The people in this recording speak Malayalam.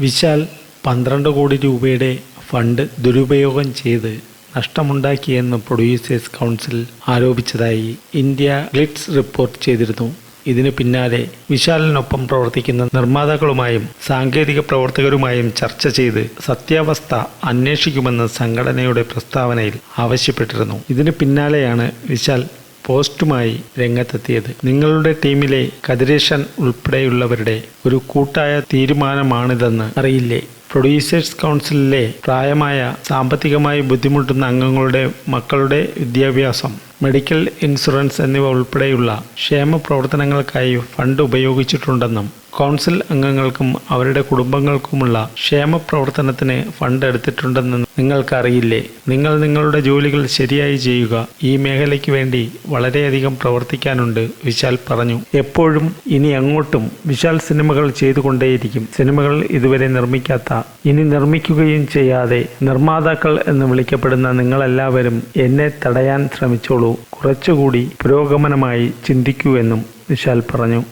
വിശാൽ പന്ത്രണ്ട് കോടി രൂപയുടെ ഫണ്ട് ദുരുപയോഗം ചെയ്ത് നഷ്ടമുണ്ടാക്കിയെന്ന് പ്രൊഡ്യൂസേഴ്സ് കൗൺസിൽ ആരോപിച്ചതായി ഇന്ത്യ ഗ്ലിറ്റ്സ് റിപ്പോർട്ട് ചെയ്തിരുന്നു. ഇതിന് പിന്നാലെ വിശാലിനൊപ്പം പ്രവർത്തിക്കുന്ന നിർമ്മാതാക്കളുമായും സാങ്കേതിക പ്രവർത്തകരുമായും ചർച്ച ചെയ്ത് സത്യാവസ്ഥ അന്വേഷിക്കുമെന്ന് സംഘടനയുടെ പ്രസ്താവനയിൽ ആവശ്യപ്പെട്ടിരുന്നു. ഇതിനു പിന്നാലെയാണ് വിശാൽ പോസ്റ്റുമായി രംഗത്തെത്തിയത്. നിങ്ങളുടെ ടീമിലെ കതിരേശൻ ഉൾപ്പെടെയുള്ളവരുടെ ഒരു കൂട്ടായ തീരുമാനമാണിതെന്ന് അറിയില്ലേ? പ്രൊഡ്യൂസേഴ്സ് കൗൺസിലിലെ പ്രായമായ സാമ്പത്തികമായി ബുദ്ധിമുട്ടുന്ന അംഗങ്ങളുടെ മക്കളുടെ വിദ്യാഭ്യാസം. മെഡിക്കൽ ഇൻഷുറൻസ് എന്നിവ ഉൾപ്പെടെയുള്ള ക്ഷേമ പ്രവർത്തനങ്ങൾക്കായി ഫണ്ട് ഉപയോഗിച്ചിട്ടുണ്ടെന്നും കൗൺസിൽ അംഗങ്ങൾക്കും അവരുടെ കുടുംബങ്ങൾക്കുമുള്ള ക്ഷേമ പ്രവർത്തനത്തിന് ഫണ്ട് എടുത്തിട്ടുണ്ടെന്ന് നിങ്ങൾക്കറിയില്ലേ? നിങ്ങൾ നിങ്ങളുടെ ജോലികൾ ശരിയായി ചെയ്യുക ഈ മേഖലയ്ക്ക് വേണ്ടി വളരെയധികം പ്രവർത്തിക്കാനുണ്ട് വിശാൽ പറഞ്ഞു. എപ്പോഴും ഇനി അങ്ങോട്ടും വിശാൽ സിനിമകൾ ചെയ്തുകൊണ്ടേയിരിക്കും. സിനിമകൾ ഇതുവരെ നിർമ്മിക്കാത്ത ഇനി നിർമ്മിക്കുകയും ചെയ്യാതെ നിർമ്മാതാക്കൾ എന്ന് വിളിക്കപ്പെടുന്ന നിങ്ങളെല്ലാവരും എന്നെ തടയാൻ ശ്രമിച്ചോളൂ. കുറച്ചുകൂടി പുരോഗമനമായി ചിന്തിക്കൂ എന്നും വിശാൽ പറഞ്ഞു.